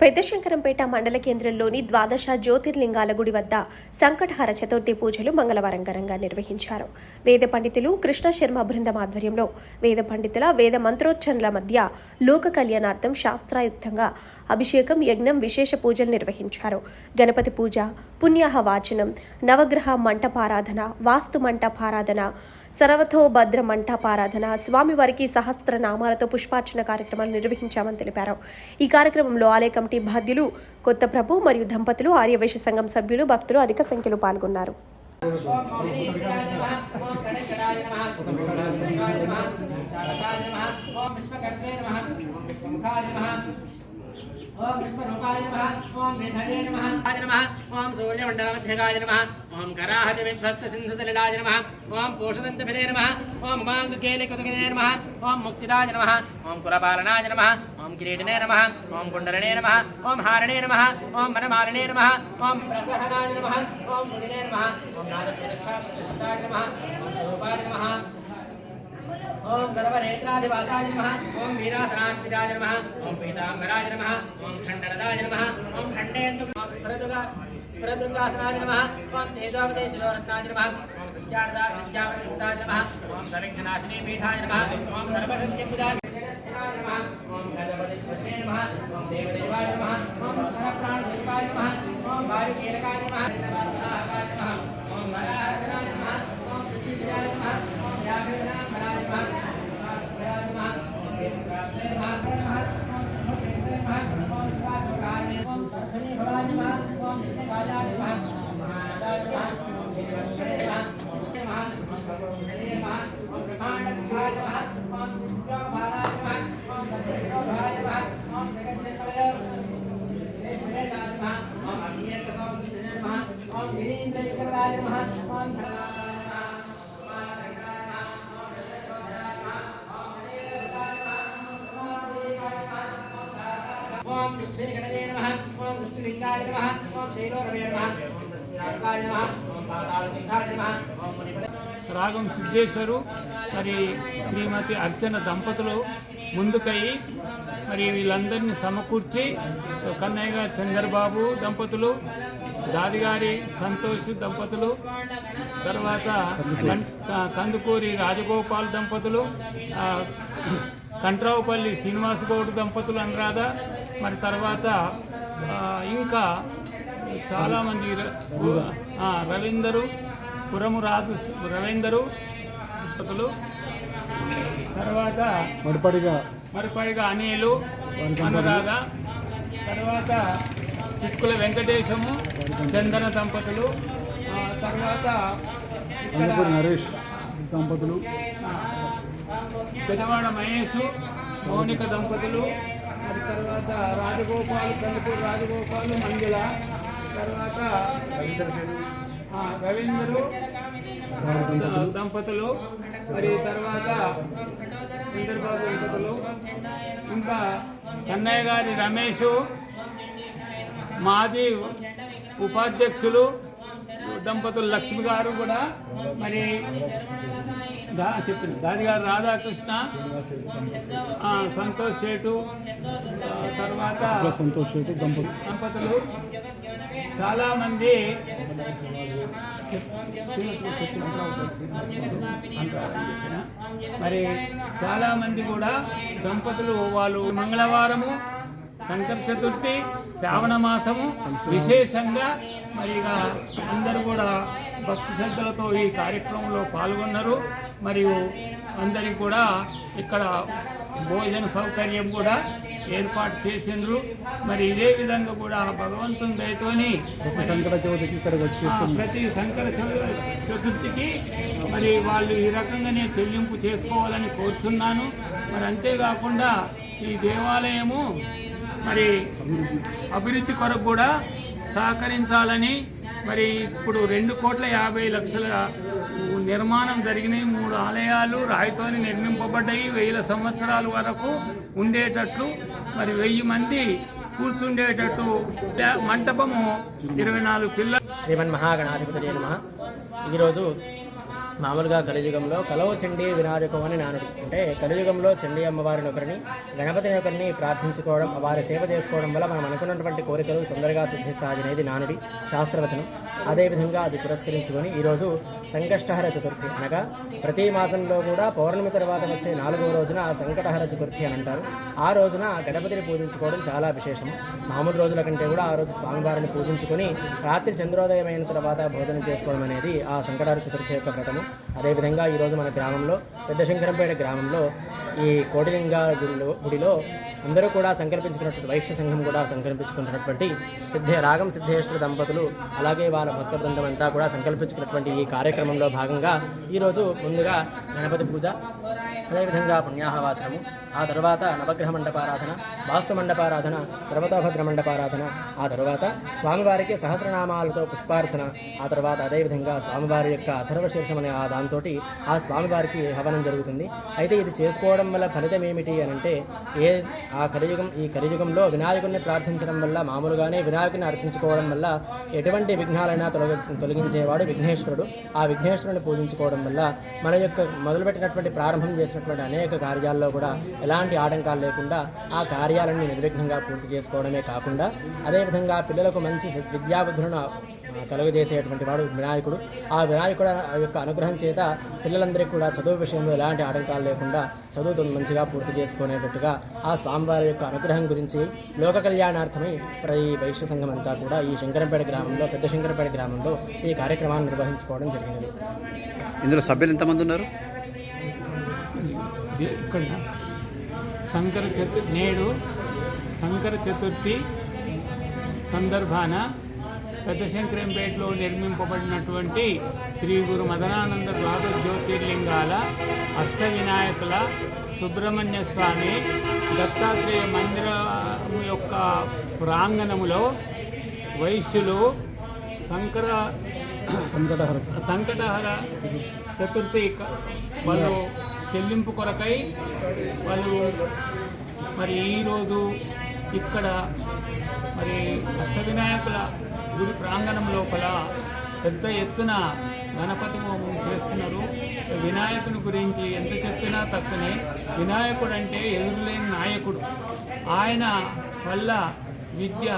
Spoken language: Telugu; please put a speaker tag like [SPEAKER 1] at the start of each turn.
[SPEAKER 1] పెద్దశంకరంపేట మండల కేంద్రంలోని ద్వాదశ జ్యోతిర్లింగాల గుడి వద్ద సంకటహార చతుర్థి పూజలు మంగళవారం ఘనంగా నిర్వహించారు. వేద పండితులు కృష్ణ శర్మ బృందం ఆధ్వర్యంలో వేద పండితుల వేద మంత్రోచ్చరణల మధ్య లోక కళ్యాణార్థం శాస్త్రాయుక్తంగా అభిషేకం యజ్ఞం విశేష పూజలు నిర్వహించారు. గణపతి పూజ పుణ్యాహ వాచనం నవగ్రహ మంటపారాధన వాస్తు మంటపారాధన సరవథోభద్ర మంటపారాధన స్వామివారికి సహస్ర నామాలతో పుష్పార్చన కార్యక్రమాలు నిర్వహించామని తెలిపారు. ఈ కార్యక్రమంలో ఆలయ కమిటీ బాధ్యులు కొత్త ప్రభు మరియు దంపతులు ఆర్యవైశ్య సంఘం సభ్యులు భక్తులు అధిక సంఖ్యలో పాల్గొన్నారు.
[SPEAKER 2] ఓం ఓం గణేశాయ నమః ఓం గణేశాయ నమః ఓం చాలకాయ నమః ఓం విశ్వకర్తే నమః ఓం విశ్వముఖాయ నమః ఓం విశ్వరూపాయ నమ ఓం మేధరే నమ ఆయ ఓం సూర్యమండలమధ్యగాయ నమ ఓం కరాహజ విధ్వస్త సింధుసలిలాయ నమః ఓం పోషదంతభిదే నమ ఓం మాంగకేలికతుగదే నమ ఓం ముక్తిదాయ నమ ఓం కులపాలనాయ నమ ఓం కిరీటినే నమ ఓం కుండలనే ఓం హారణే ఓం మనమాలినే ఓం ప్రసహనాయ ఓం ఓం ఓం ఓం సర్వనేత్రాదివాసాయ నమ ఓం వీరాసనాశ్రితాయ నమ ఓం పీతాంబరాయ నమ ఓం ఖండరదాయ నమ ఓం ఖండేందు ఓం స్ఫురదుగా స్ఫురదుర్గాసనాయ నమః ఓం తేజోపదేశిలోరత్నాయ నమ ఓం సత్యానదా విద్యావరిస్తాయ నమ ఓం సర్వజ్ఞనాశినీ పీఠాయ నమ ఓం సర్వశక్తిపుజాయ ఓం గణపతి నమ ఓం దేవదేవాయ నమః ఓం సర్వప్రాణదేవాయ నమః ఓం వాయుకీలకాయ నమః నమః ఓం వరాహనాయ నమ ఓం పృథ్వీజాయ నమ ఓం శ్రీగణదే నమః. ఓం విష్ణులింగాయ నమ. ఓం శైలోరవే
[SPEAKER 3] రాగం సిద్ధేశ్వరు మరి శ్రీమతి అర్చన దంపతులు ముందుకయ్యి మరి వీళ్ళందరినీ సమకూర్చి కన్నయ్య గారు చంద్రబాబు దంపతులు దాదిగారి సంతోష్ దంపతులు తర్వాత కం- కందుకూరి రాజగోపాల్ దంపతులు కంట్రావుపల్లి శ్రీనివాస్ గౌడ్ దంపతులు అనురాధ మరి తర్వాత ఇంకా చాలామంది రవీందరు పురము రాజు రవీందరు తర్వాత
[SPEAKER 4] మడిపడిగా.
[SPEAKER 3] మరిపడిగా అనిలు అనురాధ. తర్వాత చిట్కుల వెంకటేశము చందన దంపతులు. తర్వాత
[SPEAKER 4] నరేష్ దంపతులు.
[SPEAKER 3] గజవాడ మహేష్ మౌనిక దంపతులు. మరి తర్వాత రాజగోపాల్ కందుకూరు రాజగోపాల్ మంజుల. తర్వాత ఆ, రవీంద్రు దంపతులు మరి తర్వాత చంద్రబాబు దంపతులు ఇంకా కన్నయ్య గారి రమేష్ మాజీ ఉపాధ్యక్షులు దంపతులు లక్ష్మి గారు కూడా మరి దా చెప్పింది దాది గారు రాధాకృష్ణ ఆ, సంతోష్ సేటు తర్వాత
[SPEAKER 4] సంతోష్ రెడ్డి దంపతులు
[SPEAKER 3] చాలామంది చాలా మంది మరి చాలా మంది కూడా దంపతులు వాళ్ళు మంగళవారము శంకర చతుర్థి శ్రావణ మాసము విశేషంగా మరి ఇక అందరూ కూడా భక్తి శ్రద్ధలతో ఈ కార్యక్రమంలో పాల్గొన్నారు. మరియు అందరికి కూడా ఇక్కడ భోజన సౌకర్యం కూడా ఏర్పాటు చేసిండ్రు. మరి ఇదే విధంగా కూడా భగవంతుని దయతోని
[SPEAKER 4] ప్రతి
[SPEAKER 3] చతు- చతుర్థికి మరి వాళ్ళు ఈ రకంగానే చెల్లింపు చేసుకోవాలని కోరుచున్నాను. మరి అంతేకాకుండా ఈ దేవాలయము మరి అభివృద్ధి కొరకు కూడా సహకరించాలని మరి ఇప్పుడు రెండు కోట్ల యాభై లక్షల నిర్మాణం జరిగినాయి మూడు ఆలయాలు రాయితోని నిర్మింపబడ్డాయి. వేల సంవత్సరాల వరకు ఉండేటట్లు మరి వెయ్యి మంది కూర్చుండేటట్టు మంటపము ఇరవై నాలుగు పిల్లలు
[SPEAKER 2] శ్రీమన్ మహాగణాధిపతి నమ ఈరోజు
[SPEAKER 5] మామూలుగా కలియుగంలో కలవ చండీ వినాయకం అని నానుడు. అంటే కలియుగంలో చండీ అమ్మవారిని ఒకరిని గణపతిని ఒకరిని ప్రార్థించుకోవడం వారి సేవ చేసుకోవడం వల్ల మనం అనుకున్నటువంటి కోరికలు తొందరగా సిద్ధిస్తాయి అనేది నానుడి శాస్త్రవచనం. అదేవిధంగా అది పురస్కరించుకొని ఈరోజు సంకష్టహర చతుర్థి అనగా ప్రతి మాసంలో కూడా పౌర్ణమి తర్వాత వచ్చే నాలుగవ రోజున సంకటహర చతుర్థి అని అంటారు. ఆ రోజున గణపతిని పూజించుకోవడం చాలా విశేషం. మామూలు రోజుల కంటే కూడా ఆ రోజు స్వామివారిని పూజించుకొని రాత్రి చంద్రోదయమైన తర్వాత భోజనం చేసుకోవడం అనేది ఆ సంకటహర చతుర్థి యొక్క వ్రతము. అదేవిధంగా ఈరోజు మన గ్రామంలో పెద్ద శంకరంపేట గ్రామంలో ఈ కోటిలింగ గుడిలో గుడిలో అందరూ కూడా సంకల్పించుకున్నటువంటి వైశ్య సంఘం కూడా సంకల్పించుకున్నటువంటి సిద్ధే రాగం సిద్ధేశ్వర దంపతులు అలాగే వాళ్ళ భక్త బృందం అంతా కూడా సంకల్పించుకున్నటువంటి ఈ కార్యక్రమంలో భాగంగా ఈరోజు ముందుగా గణపతి పూజ అదేవిధంగా పుణ్యాహవాచనము ఆ తర్వాత నవగ్రహ మండపారాధన వాస్తు మండపారాధన సర్వతాభద్ర మండపారాధన ఆ తర్వాత స్వామివారికి సహస్రనామాలతో పుష్పార్చన ఆ తర్వాత అదేవిధంగా స్వామివారి యొక్క అథర్వ అనే ఆ దాంతో ఆ స్వామివారికి హవన జరుగుతుంది. అయితే ఇది చేసుకోవడం వల్ల ఫలితం ఏమిటి అని అంటే ఏ ఆ కలియుగం ఈ కలియుగంలో వినాయకుడిని ప్రార్థించడం వల్ల మామూలుగానే వినాయకుని అర్థించుకోవడం వల్ల ఎటువంటి విఘ్నాలైనా తొలగ తొలగించేవాడు విఘ్నేశ్వరుడు. ఆ విఘ్నేశ్వరుని పూజించుకోవడం వల్ల మన యొక్క మొదలుపెట్టినటువంటి ప్రారంభం చేసినటువంటి అనేక కార్యాల్లో కూడా ఎలాంటి ఆటంకాలు లేకుండా ఆ కార్యాలన్నీ నిర్విఘ్నంగా పూర్తి చేసుకోవడమే కాకుండా అదేవిధంగా పిల్లలకు మంచి విద్యాబుద్ధులను కలుగజేసేటువంటి వాడు వినాయకుడు. ఆ వినాయకుడు యొక్క అనుగ్రహం చేత పిల్లలందరికీ కూడా చదువు విషయంలో ఎలాంటి ఆటంకాలు లేకుండా చదువుతో మంచిగా పూర్తి చేసుకునేటట్టుగా ఆ స్వామివారి యొక్క అనుగ్రహం గురించి లోక కళ్యాణార్థమై ఈ వైశ్య సంఘం అంతా కూడా ఈ శంకరంపేట గ్రామంలో పెద్ద శంకరంపేట గ్రామంలో ఈ కార్యక్రమాన్ని నిర్వహించుకోవడం జరిగినది.
[SPEAKER 6] ఇందులో సభ్యులు ఎంతమంది ఉన్నారు?
[SPEAKER 3] శంకర చతు నేడు శంకర చతుర్థి సందర్భాన పెద్ద శంకరంపేటలో నిర్మింపబడినటువంటి శ్రీ గురు మదనానంద ద్వాదశ జ్యోతిర్లింగాల అష్ట వినాయకుల సుబ్రహ్మణ్య స్వామి దత్తాత్రేయ మందిరం యొక్క ప్రాంగణములో వైశ్యులు శంకర
[SPEAKER 4] సంకటహర
[SPEAKER 3] సంకటహర చతుర్థి వాళ్ళు చెల్లింపు కొరకై వాళ్ళు మరి ఈరోజు ఇక్కడ మరి అష్టవినాయకుల గుడి ప్రాంగణం లోపల పెద్ద ఎత్తున గణపతి హోమం చేస్తున్నారు. వినాయకుని గురించి ఎంత చెప్పినా తక్కువనే వినాయకుడు అంటే ఎదురులేని నాయకుడు. ఆయన వల్ల విద్య